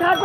থাকব